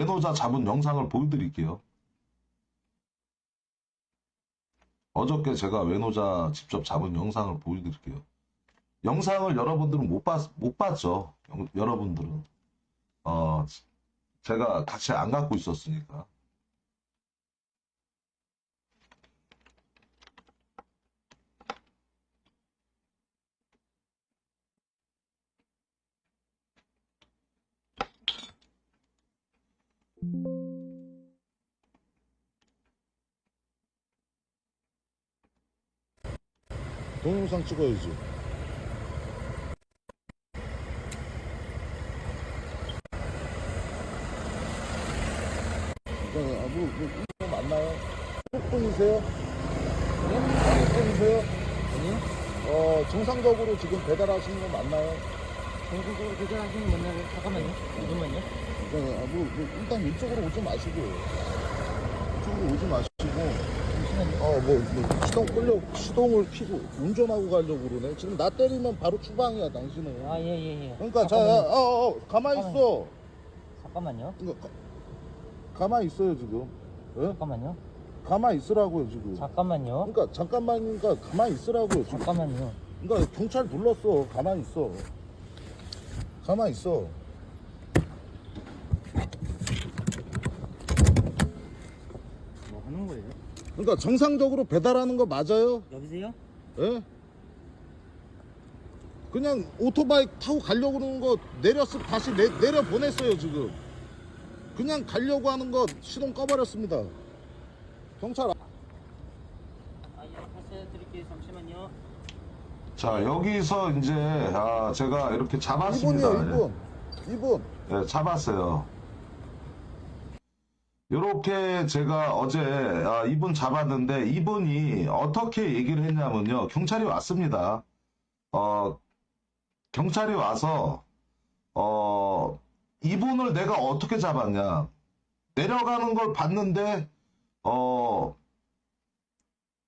외노자 잡은 영상을 보여드릴게요. 어저께 제가 외노자 직접 잡은 영상을 보여드릴게요. 영상을 여러분들은 못 봤, 못 봤죠. 영- 여러분들은. 어, 제가 같이 안 갖고 있었으니까. 동영상 찍어야지. 그러니까, 아, 뭐, 뭐, 이거 맞나요? 한국분이세요? 한국분이세요? 아니요? 어, 정상적으로 지금 배달하시는 거 맞나요? 전국적으로 교전하시는 분들 잠깐만요. 잠깐만요. 그러니까, 아, 뭐, 뭐, 일단 이쪽으로 오지 마시고. 이쪽으로 오지 마시고. 잠시만요. 어, 뭐, 뭐, 시동 끌려, 시동을 피고 운전하고 가려고 그러네. 지금 나 때리면 바로 추방이야, 당신은. 아, 예, 예, 예. 그러니까, 자, 잠깐만요. 어, 어, 가만히 있어. 잠깐만요. 이거 가, 가만히 있어요 지금. 예? 잠깐만요. 가만히 있으라고요 지금. 잠깐만요. 그러니까 잠깐만 그러니까 가만히 있으라고요 지금. 잠깐만요. 그러니까 경찰 불렀어. 가만히 있어. 가만히 있어. 뭐 하는 거예요? 그러니까 정상적으로 배달하는 거 맞아요? 여보세요? 예? 그냥 오토바이 타고 가려고 그러는 거 내렸어 다시 내, 내려 보냈어요 지금. 그냥 가려고 하는 거 시동 꺼버렸습니다. 경찰 아, 예. 패스 드릴게요. 잠시만요. 자, 여기서 이제, 아, 제가 이렇게 잡았습니다. 이분이요 이분. 이분. 예, 잡았어요. 요렇게 제가 어제 아, 이분 잡았는데 이분이 어떻게 얘기를 했냐면요. 경찰이 왔습니다. 어, 경찰이 와서 어, 이분을 내가 어떻게 잡았냐. 내려가는 걸 봤는데 어,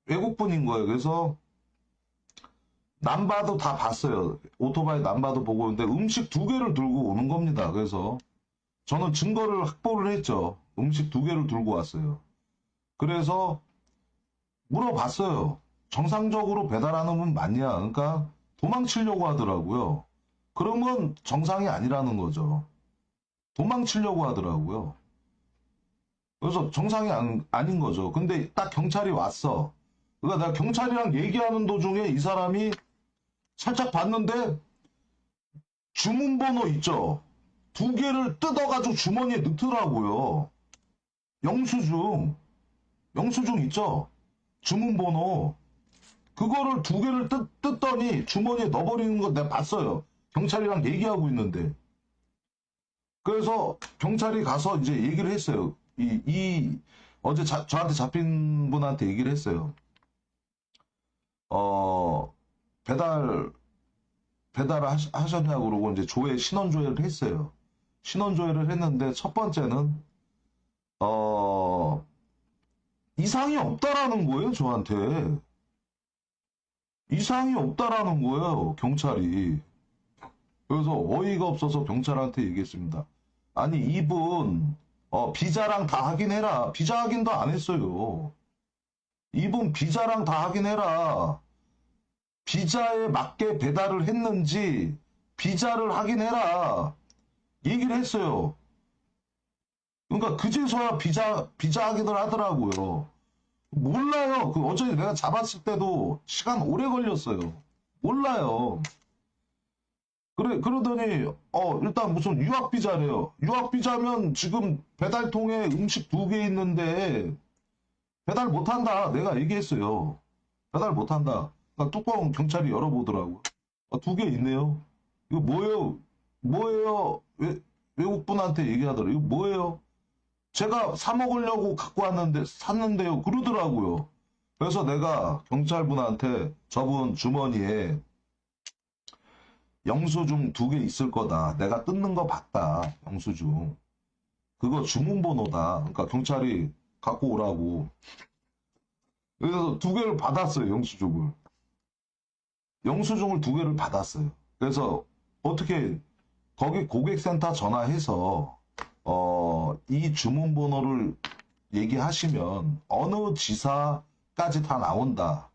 외국분인 거예요. 그래서 남바도 다 봤어요. 오토바이 남바도 보고 있는데 음식 두 개를 들고 오는 겁니다. 그래서 저는 증거를 확보를 했죠. 음식 두 개를 들고 왔어요. 그래서 물어봤어요. 정상적으로 배달하는 분 맞냐? 그러니까 도망치려고 하더라고요. 그러면 정상이 아니라는 거죠. 도망치려고 하더라고요. 그래서 정상이 안- 아닌 거죠. 근데 딱 경찰이 왔어. 그러니까 내가 경찰이랑 얘기하는 도중에 이 사람이 살짝 봤는데 주문번호 있죠? 두 개를 뜯어가지고 주머니에 넣더라고요. 영수증. 영수증 있죠? 주문번호. 그거를 두 개를 뜯, 뜯더니 주머니에 넣어버리는 거 내가 봤어요. 경찰이랑 얘기하고 있는데. 그래서 경찰이 가서 이제 얘기를 했어요. 이, 이, 어제 자- 저한테 잡힌 분한테 얘기를 했어요. 어, 배달, 배달을 하셨냐고 그러고 이제 조회, 신원 조회를 했어요. 신원조회를 했는데 첫 번째는, 어, 이상이 없다라는 거예요, 저한테. 이상이 없다라는 거예요, 경찰이. 그래서 어이가 없어서 경찰한테 얘기했습니다. 아니, 이분, 어, 비자랑 다 확인해라. 비자 확인도 안 했어요. 이분 비자랑 다 확인해라. 비자에 맞게 배달을 했는지 비자를 확인해라. 얘기를 했어요. 그러니까 그제서야 비자 비자 확인을 하더라고요. 몰라요. 그 어제 내가 잡았을 때도 시간 오래 걸렸어요. 몰라요. 그래 그러더니 어 일단 무슨 유학 비자래요. 유학 비자면 지금 배달통에 음식 두 개 있는데 배달 못한다. 내가 얘기했어요. 배달 못한다. 나 뚜껑 경찰이 열어보더라고. 아, 두 개 있네요. 이거 뭐예요? 뭐예요? 외, 외국분한테 얘기하더라고요. 이거 뭐예요? 제가 사 먹으려고 갖고 왔는데, 샀는데요. 그러더라고요. 그래서 내가 경찰분한테 저분 주머니에 영수증 두 개 있을 거다. 내가 뜯는 거 봤다. 영수증. 그거 주문번호다. 그러니까 경찰이 갖고 오라고. 그래서 두 개를 받았어요, 영수증을. 영수증을 두 개를 받았어요. 그래서 어떻게 거기 고객센터 전화해서 어, 이 주문 번호를 얘기하시면 어느 지사까지 다 나온다.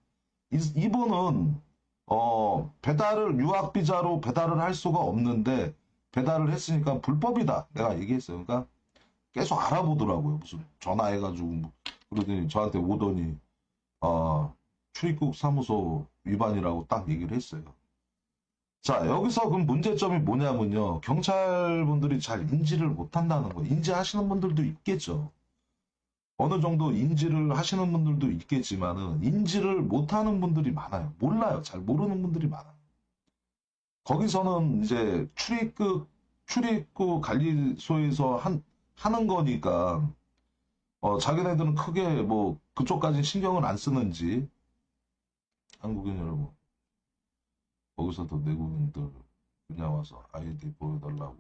이, 이분은 어, 배달을 유학 비자로 배달을 할 수가 없는데 배달을 했으니까 불법이다. 내가 얘기했어요. 그러니까 계속 알아보더라고요. 무슨 전화해가지고 뭐 그러더니 저한테 오더니 어, 출입국 사무소 위반이라고 딱 얘기를 했어요. 자, 여기서 그럼 문제점이 뭐냐면요. 경찰분들이 잘 인지를 못한다는 거예요. 인지하시는 분들도 있겠죠. 어느 정도 인지를 하시는 분들도 있겠지만은, 인지를 못하는 분들이 많아요. 몰라요. 잘 모르는 분들이 많아요. 거기서는 이제 출입국, 출입국 관리소에서 한, 하는 거니까, 어, 자기네들은 크게 뭐, 그쪽까지 신경을 안 쓰는지, 한국인 여러분. 거기서도 내국인들 그냥 와서 아이디 보여달라고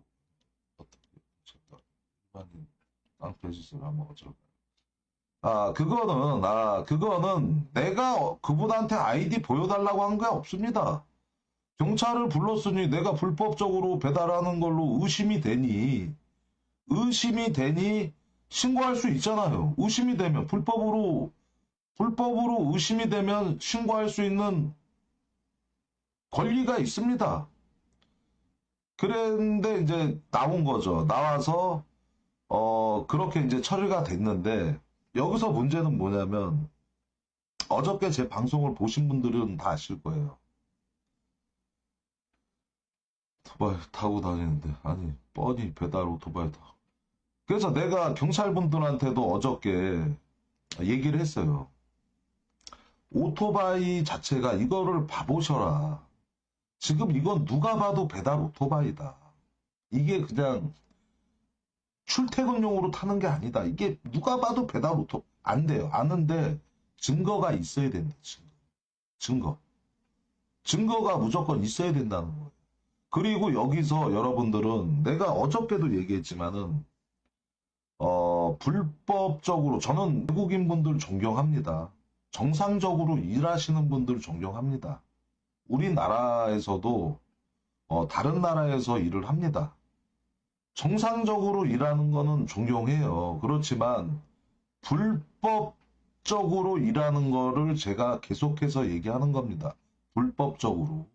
어떻게 미쳤다. 일반인 깡패 짓을 하면 어쩔까 아 그거는 아 그거는 내가 어- 그분한테 아이디 보여달라고 한 게 없습니다. 경찰을 불렀으니 내가 불법적으로 배달하는 걸로 의심이 되니 의심이 되니 신고할 수 있잖아요. 의심이 되면 불법으로 불법으로 의심이 되면 신고할 수 있는 권리가 있습니다. 그런데 이제 나온 거죠. 나와서 어 그렇게 이제 처리가 됐는데 여기서 문제는 뭐냐면 어저께 제 방송을 보신 분들은 다 아실 거예요. 오토바이 타고 다니는데 아니 뻔히 배달 오토바이 타. 그래서 내가 경찰분들한테도 어저께 얘기를 했어요. 오토바이 자체가 이거를 봐보셔라. 지금 이건 누가 봐도 배달 오토바이다. 이게 그냥 출퇴근용으로 타는 게 아니다. 이게 누가 봐도 배달 오토 안 돼요. 아는데 증거가 있어야 된다. 증거. 증거. 증거가 무조건 있어야 된다는 거예요. 그리고 여기서 여러분들은 내가 어저께도 얘기했지만은 어 불법적으로 저는 외국인 분들 존경합니다. 정상적으로 일하시는 분들 존경합니다. 우리나라에서도 어, 다른 나라에서 일을 합니다. 정상적으로 일하는 거는 존경해요. 그렇지만 불법적으로 일하는 거를 제가 계속해서 얘기하는 겁니다. 불법적으로.